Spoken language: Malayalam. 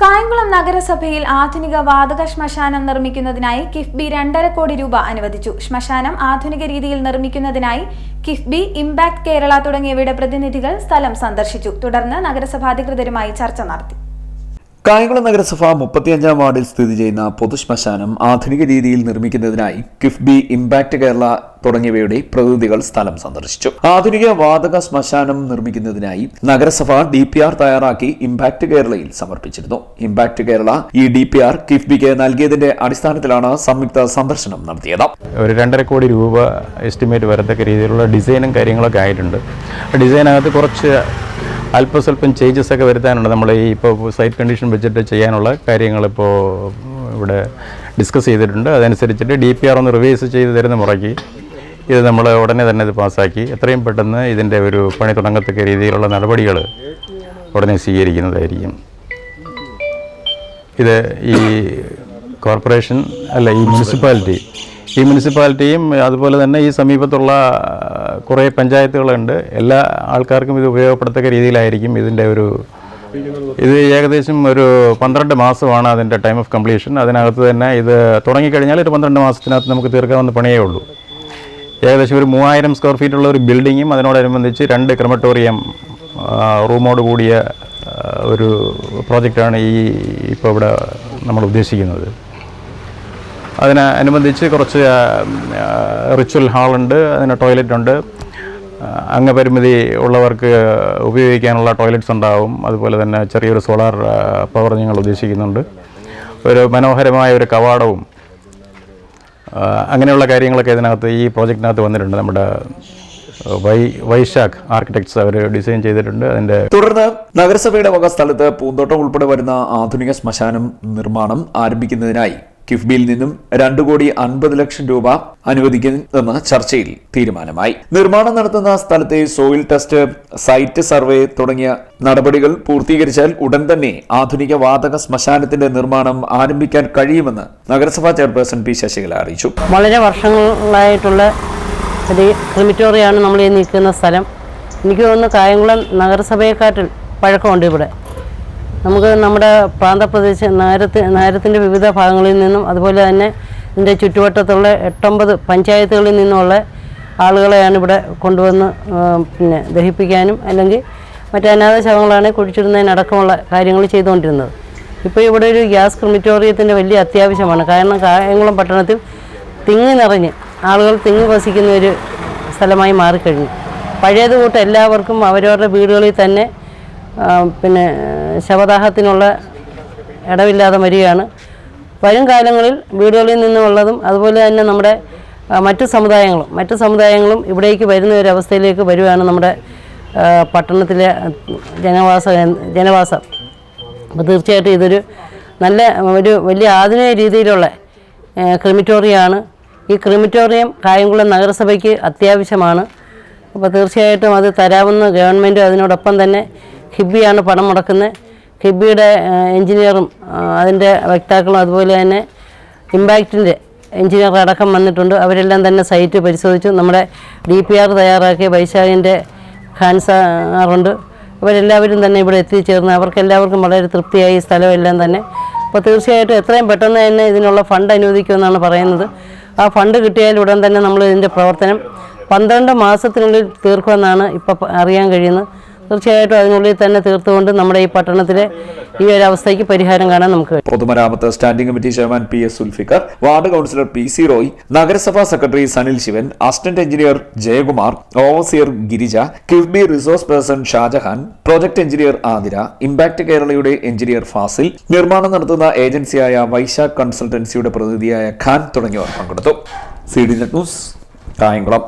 കായംകുളം നഗരസഭയിൽ ആധുനിക വാതക ശ്മശാനം നിർമ്മിക്കുന്നതിനായി കിഫ്ബി രണ്ടര കോടി രൂപ അനുവദിച്ചു. ശ്മശാനം ആധുനിക രീതിയിൽ നിർമ്മിക്കുന്നതിനായി കിഫ്ബി ഇംപാക്ട് കേരള തുടങ്ങിയവയുടെ പ്രതിനിധികൾ സ്ഥലം സന്ദർശിച്ചു. തുടർന്ന് നഗരസഭാധികൃതരുമായി ചർച്ച നടത്തി. കായംകുളം നഗരസഭ മുപ്പത്തിയഞ്ചാം വാർഡിൽ സ്ഥിതി ചെയ്യുന്ന പൊതുശ്മശാനം ആധുനിക രീതിയിൽ നിർമ്മിക്കുന്നതിനായി കിഫ്ബി ഇമ്പാക്ട് കേരള തുടങ്ങിയവയുടെ പ്രതിനിധികൾ സ്ഥലം സന്ദർശിച്ചു. ആധുനിക വാതക ശ്മശാനം നിർമ്മിക്കുന്നതിനായി നഗരസഭ ഡി പി ആർ തയ്യാറാക്കി ഇമ്പാക്ട് കേരളയിൽ സമർപ്പിച്ചിരുന്നു. ഇമ്പാക്ട് കേരള ഈ ഡി പി ആർ കിഫ്ബിക്ക് നൽകിയതിന്റെ അടിസ്ഥാനത്തിലാണ് സംയുക്ത സന്ദർശനം നടത്തിയത്. ഒരു രണ്ടര കോടി രൂപ എസ്റ്റിമേറ്റ് വരത്തക്ക രീതിയിലുള്ള ഡിസൈനും കാര്യങ്ങളൊക്കെ ആയിട്ടുണ്ട്. ഡിസൈനകത്ത് കുറച്ച് അല്പസ്വല്പം ചേഞ്ചസ് ഒക്കെ വരുത്താനുണ്ട്. നമ്മൾ ഈ ഇപ്പോൾ സൈറ്റ് കണ്ടീഷൻ വെച്ചിട്ട് ചെയ്യാനുള്ള കാര്യങ്ങളിപ്പോൾ ഇവിടെ ഡിസ്കസ് ചെയ്തിട്ടുണ്ട്. അതനുസരിച്ചിട്ട് ഡി പി ആർ ഒന്ന് റിവൈസ് ചെയ്ത് തരുന്ന മുറയ്ക്ക് ഇത് നമ്മൾ ഉടനെ തന്നെ ഇത് പാസ്സാക്കി എത്രയും പെട്ടെന്ന് ഇതിന്റെ ഒരു പണി തുടങ്ങത്തക്ക രീതിയിലുള്ള നടപടികൾ ഉടനെ സ്വീകരിക്കുന്നതായിരിക്കും. ഇത് ഈ കോർപ്പറേഷൻ അല്ല ഈ മുനിസിപ്പാലിറ്റി ഈ മുനിസിപ്പാലിറ്റിയും അതുപോലെ തന്നെ ഈ സമീപത്തുള്ള കുറേ പഞ്ചായത്തുകളുണ്ട്. എല്ലാ ആൾക്കാർക്കും ഇത് ഉപയോഗപ്പെടുത്തക്ക രീതിയിലായിരിക്കും ഇതിന്റെ ഒരു ഇത് ഏകദേശം ഒരു പന്ത്രണ്ട് മാസമാണ് അതിന്റെ ടൈം ഓഫ് കംപ്ലീഷൻ. അതിനകത്ത് തന്നെ ഇത് തുടങ്ങിക്കഴിഞ്ഞാൽ ഒരു പന്ത്രണ്ട് മാസത്തിനകത്ത് നമുക്ക് തീർക്കാവുന്ന പണിയേ ഉള്ളൂ. ഏകദേശം ഒരു മൂവായിരം സ്ക്വയർ ഫീറ്റ് ഉള്ള ഒരു ബിൽഡിങ്ങും അതിനോടനുബന്ധിച്ച് രണ്ട് ക്രമറ്റോറിയം റൂമോട് കൂടിയ ഒരു പ്രോജക്റ്റാണ് ഈ ഇപ്പോൾ ഇവിടെ നമ്മൾ ഉദ്ദേശിക്കുന്നത്. അതിന് അനുബന്ധിച്ച് കുറച്ച് റിച്വൽ ഹാളുണ്ട് അതിന് ടോയ്ലറ്റ് ഉണ്ട്. അംഗപരിമിതി ഉള്ളവർക്ക് ഉപയോഗിക്കാനുള്ള ടോയ്ലറ്റ്സ് ഉണ്ടാവും. അതുപോലെ തന്നെ ചെറിയൊരു സോളാർ പവർ ഞങ്ങൾ ഉദ്ദേശിക്കുന്നുണ്ട്. ഒരു മനോഹരമായ ഒരു കവാടവും അങ്ങനെയുള്ള കാര്യങ്ങളൊക്കെ ഇതിനകത്ത് ഈ പ്രോജക്റ്റിനകത്ത് വന്നിട്ടുണ്ട്. നമ്മുടെ വൈ വൈശാഖ് ആർക്കിടെക്ട്സ് അവർ ഡിസൈൻ ചെയ്തിട്ടുണ്ട്. അതിന്റെ തുടർന്ന് നഗരസഭയുടെ വക സ്ഥലത്ത് പൂന്തോട്ടം ഉൾപ്പെടെ വരുന്ന ആധുനിക ശ്മശാനം നിർമ്മാണം ആരംഭിക്കുന്നതിനായി കിഫ്ബിയിൽ നിന്നും രണ്ടു കോടി അൻപത് ലക്ഷം രൂപ അനുവദിക്കുമെന്ന് ചർച്ചയിൽ തീരുമാനമായി. നിർമ്മാണം നടത്തുന്ന സ്ഥലത്തെ സോയിൽ ടെസ്റ്റ് സൈറ്റ് സർവേ തുടങ്ങിയ നടപടികൾ പൂർത്തീകരിച്ചാൽ ഉടൻ തന്നെ ആധുനിക വാതക ശ്മശാനത്തിന്റെ നിർമ്മാണം ആരംഭിക്കാൻ കഴിയുമെന്ന് നഗരസഭാ ചെയർപേഴ്സൺ പി ശശികല അറിയിച്ചു. വളരെ വർഷങ്ങളായിട്ടുള്ള ക്രിമിറ്റോറിയാണ് നമ്മൾ ഈ നിൽക്കുന്ന സ്ഥലം. എനിക്ക് തോന്നുന്നു കായംകുളം നഗരസഭയെക്കാട്ടിൽ പഴക്കമുണ്ട് ഇവിടെ. നമുക്ക് നമ്മുടെ പ്രാന്തപ്രദേശ നഗരത്തി നഗരത്തിന്റെ വിവിധ ഭാഗങ്ങളിൽ നിന്നും അതുപോലെ തന്നെ ഇതിന്റെ ചുറ്റുവട്ടത്തുള്ള എട്ടൊമ്പത് പഞ്ചായത്തുകളിൽ നിന്നുള്ള ആളുകളെയാണ് ഇവിടെ കൊണ്ടുവന്ന് പിന്നെ ദഹിപ്പിക്കാനും അല്ലെങ്കിൽ മറ്റ് അനാഥ ശവങ്ങളാണ് കുഴിച്ചിടുന്നതിനടക്കമുള്ള കാര്യങ്ങൾ ചെയ്തുകൊണ്ടിരുന്നത്. ഇപ്പോൾ ഇവിടെ ഒരു ഗ്യാസ് ക്രിമിറ്റോറിയത്തിന്റെ വലിയ അത്യാവശ്യമാണ്. കാരണം കായംകുളം പട്ടണത്തിൽ തിങ്ങി നിറഞ്ഞ് ആളുകൾ തിങ്ങി വസിക്കുന്ന ഒരു സ്ഥലമായി മാറിക്കഴിഞ്ഞു. പഴയത് കൂട്ട് എല്ലാവർക്കും അവരവരുടെ വീടുകളിൽ തന്നെ പിന്നെ ശവദാഹത്തിനുള്ള ഇടവില്ലാതെ വരികയാണ്. വരും കാലങ്ങളിൽ വീടുകളിൽ നിന്നുള്ളതും അതുപോലെ തന്നെ നമ്മുടെ മറ്റു സമുദായങ്ങളും മറ്റു സമുദായങ്ങളും ഇവിടേക്ക് വരുന്ന ഒരു അവസ്ഥയിലേക്ക് വരുവാണ് നമ്മുടെ പട്ടണത്തിലെ ജനവാസ ജനവാസം. അപ്പോൾ തീർച്ചയായിട്ടും ഇതൊരു നല്ല ഒരു വലിയ ആധുനിക രീതിയിലുള്ള ക്രിമിറ്റോറിയമാണ് ഈ ക്രിമിറ്റോറിയം കായംകുളം നഗരസഭയ്ക്ക് അത്യാവശ്യമാണ്. അപ്പോൾ തീർച്ചയായിട്ടും അത് തരാമെന്ന് ഗവൺമെന്റ് അതിനോടൊപ്പം തന്നെ ഹിബിയാണ് പണം മുടക്കുന്നത്. ഹിബിയുടെ എഞ്ചിനീയറും അതിന്റെ വക്താക്കളും അതുപോലെ തന്നെ ഇമ്പാക്റ്റിന്റെ എഞ്ചിനീയർ അടക്കം വന്നിട്ടുണ്ട്. അവരെല്ലാം തന്നെ സൈറ്റ് പരിശോധിച്ചു. നമ്മുടെ ഡി പി ആർ തയ്യാറാക്കിയ വൈശാഖിന്റെ ഖാൻ സാറുണ്ട്. അവരെല്ലാവരും തന്നെ ഇവിടെ എത്തിച്ചേർന്ന് അവർക്ക് എല്ലാവർക്കും വളരെ തൃപ്തിയായി സ്ഥലമെല്ലാം തന്നെ. അപ്പോൾ തീർച്ചയായിട്ടും എത്രയും പെട്ടെന്ന് തന്നെ ഇതിനുള്ള ഫണ്ട് അനുവദിക്കുമെന്നാണ് പറയുന്നത്. ആ ഫണ്ട് കിട്ടിയാൽ ഉടൻ തന്നെ നമ്മൾ ഇതിന്റെ പ്രവർത്തനം പന്ത്രണ്ട് മാസത്തിനുള്ളിൽ തീർക്കുമെന്നാണ് ഇപ്പോൾ അറിയാൻ കഴിയുന്നത്. തീർച്ചയായിട്ടും അതിനുള്ളിൽ തന്നെ തീർത്തുകൊണ്ട് നമ്മുടെ ഈ പട്ടണത്തിലെ ഈ ഒരു അവസ്ഥയ്ക്ക് പരിഹാരം കാണാൻ നമുക്ക് പൊതുമരാമത്ത് standing committee chairman P S Sulfikar ward councillor P C Roy നഗരസഭാ secretary Sanil Sivan assistant engineer Jayakumar overseer Girija KIIFB resource person Shajahan project engineer Athira Impact കേരളയുടെ എഞ്ചിനീയർ ഫാസിൽ നിർമ്മാണം നടത്തുന്ന ഏജൻസിയായ വൈശാഖ് കൺസൾട്ടൻസിയുടെ പ്രതിനിധിയായ ഖാൻ തുടങ്ങിയവർ പങ്കെടുത്തു. C D news Kayamkulam.